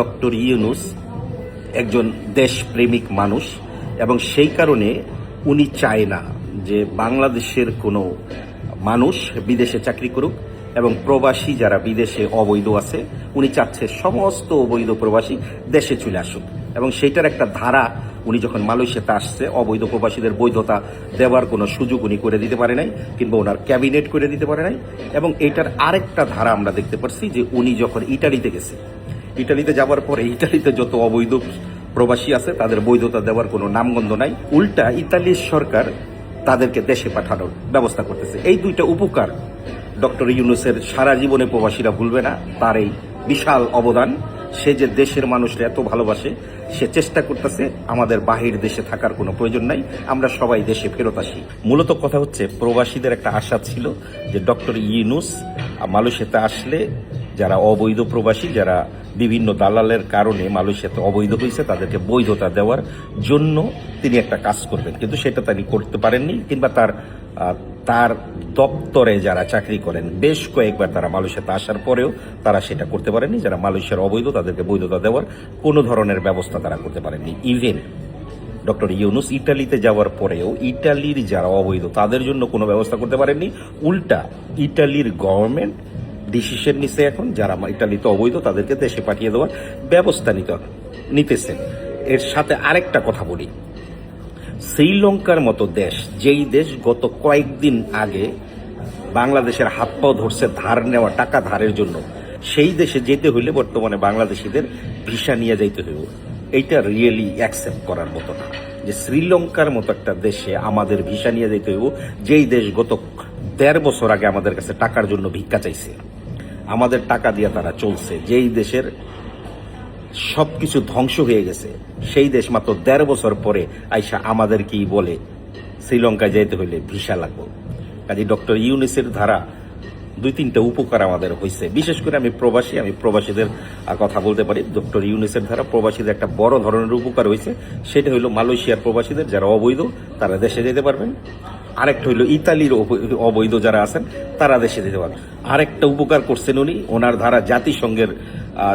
Doctor Yunus একজন দেশপ্রেমিক মানুষ এবং সেই কারণে উনি চায় না যে বাংলাদেশের কোনো মানুষ বিদেশে চাকরি করুক এবং প্রবাসী যারা বিদেশে অবৈধ আছে, উনি চাচ্ছে সমস্ত অবৈধ প্রবাসী দেশে চলে আসুক। এবং সেইটার একটা ধারা উনি যখন মালয়েশিয়াতে আসছে, অবৈধ প্রবাসীদের বৈধতা দেওয়ার কোনো সুযোগ উনি করে দিতে পারে নাই কিংবা ওনার ক্যাবিনেট করে দিতে পারে নাই। এবং এইটার আরেকটা ধারা আমরা দেখতে পাচ্ছি যে উনি যখন ইটালিতে গেছে ইটালিতে যাওয়ার পরে ইটালিতে যত অবৈধ প্রবাসী আছে, তাদের বৈধতা দেওয়ার কোনো নামগন্ধ নাই। উল্টা ইতালির সরকার তাদেরকে দেশে পাঠানোর ব্যবস্থা করতেছে। এই দুইটা উপকার ডক্টর ইউনুসের সারা জীবনে প্রবাসীরা ভুলবে না। তার এই বিশাল অবদান, সে যে দেশের মানুষরা এত ভালোবাসে, সে চেষ্টা করতেছে আমাদের বাহির দেশে থাকার কোনো প্রয়োজন নাই। আমরা সবাই দেশে ফেরত আসি। মূলত কথা হচ্ছে, প্রবাসীদের একটা আশা ছিল যে ডক্টর ইউনুস মালয়েশিয়াতে আসলে যারা অবৈধ প্রবাসী, যারা বিভিন্ন দালালের কারণে মালয়েশিয়াতে অবৈধ হয়েছে, তাদেরকে বৈধতা দেওয়ার জন্য তিনি একটা কাজ করবেন। কিন্তু সেটা তিনি করতে পারেননি, কিংবা তার তার দপ্তরে যারা চাকরি করেন, বেশ কয়েকবার তারা মালয়েশিয়াতে আসার পরেও তারা সেটা করতে পারেননি। যারা মালয়েশিয়ার অবৈধ, তাদেরকে বৈধতা দেওয়ার কোনো ধরনের ব্যবস্থা তারা করতে পারেননি। ইভেন ডক্টর ইউনুস ইটালিতে যাওয়ার পরেও ইটালির যারা অবৈধ, তাদের জন্য কোনো ব্যবস্থা করতে পারেননি। উল্টা, ইটালির গভর্নমেন্ট ডিসিশন নিছে এখন, যারা ইটালিতে অবৈধ, তাদেরকে দেশে পাঠিয়ে দেওয়ার ব্যবস্থা নিতে নিতেছেন এর সাথে আরেকটা কথা বলি। শ্রীলঙ্কার মতো দেশ, যেই দেশ গত কয়েকদিন আগে বাংলাদেশের হাত পাও ধরছে, ধার নেওয়া, টাকা ধারের জন্য, সেই দেশে যেতে হইলে বর্তমানে বাংলাদেশিদের ভিসা নিয়ে যাইতে হইব। এইটা রিয়েলি অ্যাকসেপ্ট করার মতো না। যে শ্রীলঙ্কার মতো একটা দেশে আমাদের ভিসা নিয়ে যাইতে হইব, যেই দেশ গত দেড় বছর আগে আমাদের কাছে টাকার জন্য ভিক্ষা চাইছে। আমাদের টাকা দিয়ে তারা চলছে। যেই দেশের সব কিছু ধ্বংস হয়ে গেছে, সেই দেশ মাত্র দেড় বছর পরে আইসা আমাদের কি বলে, শ্রীলঙ্কায় যেতে হইলে ভিসা লাগবে। কাজে ডক্টর ইউনিসের ধারা দুই তিনটা উপকার আমাদের হয়েছে বিশেষ করে আমি প্রবাসী, আমি প্রবাসীদের কথা বলতে পারি। ডক্টর ইউনিসের ধারা প্রবাসীদের একটা বড় ধরনের উপকার হয়েছে সেটা হইল মালয়েশিয়ার প্রবাসীদের যারা অবৈধ, তারা দেশে যেতে পারবেন। আরেকটা হইল ইতালির অব- অবৈধ যারা আছেন, তারা দেশে যেতে পারবেন আরেকটা উপকার করছেন উনি, ওনার ধারা জাতিসংঘের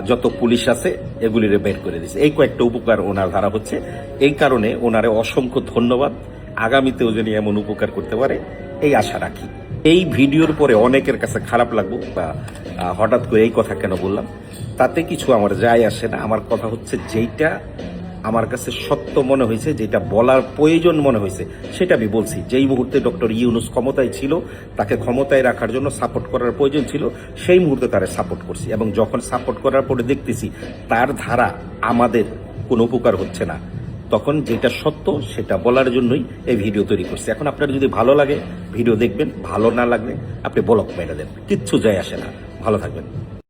যত পুলিশ আছে, এগুলিরে বের করে দিয়েছে। এই কয়েকটা উপকার ওনার ধারা হচ্ছে। এই কারণে ওনারে অসংখ্য ধন্যবাদ। আগামীতেও যেন এমন উপকার করতে পারে, এই আশা রাখি। এই ভিডিওর পরে অনেকের কাছে খারাপ লাগবো বা হঠাৎ করে এই কথা কেন বললাম? তাতে কিছু আমার যায় আসে না। আমার কথা হচ্ছে যেইটা আমার কাছে সত্য মনে হয়েছে, যেটা বলার প্রয়োজন মনে হয়েছে, সেটা আমি বলছি। যেই মুহূর্তে ডক্টর ইউনুস ক্ষমতায় ছিল, তাকে ক্ষমতায় রাখার জন্য সাপোর্ট করার প্রয়োজন ছিল, সেই মুহূর্তে তারা সাপোর্ট করছি। এবং যখন সাপোর্ট করার পরে দেখতেছি, তার ধারা আমাদের কোনো উপকার হচ্ছে না। তখন যেটা সত্য, সেটা বলার জন্যই এই ভিডিও তৈরি করছি। এখন আপনার যদি ভালো লাগে, ভিডিও দেখবেন, ভালো না লাগলে আপনি ব্লক মেরে দেন। কিচ্ছু যায় আসে না। ভালো থাকবেন।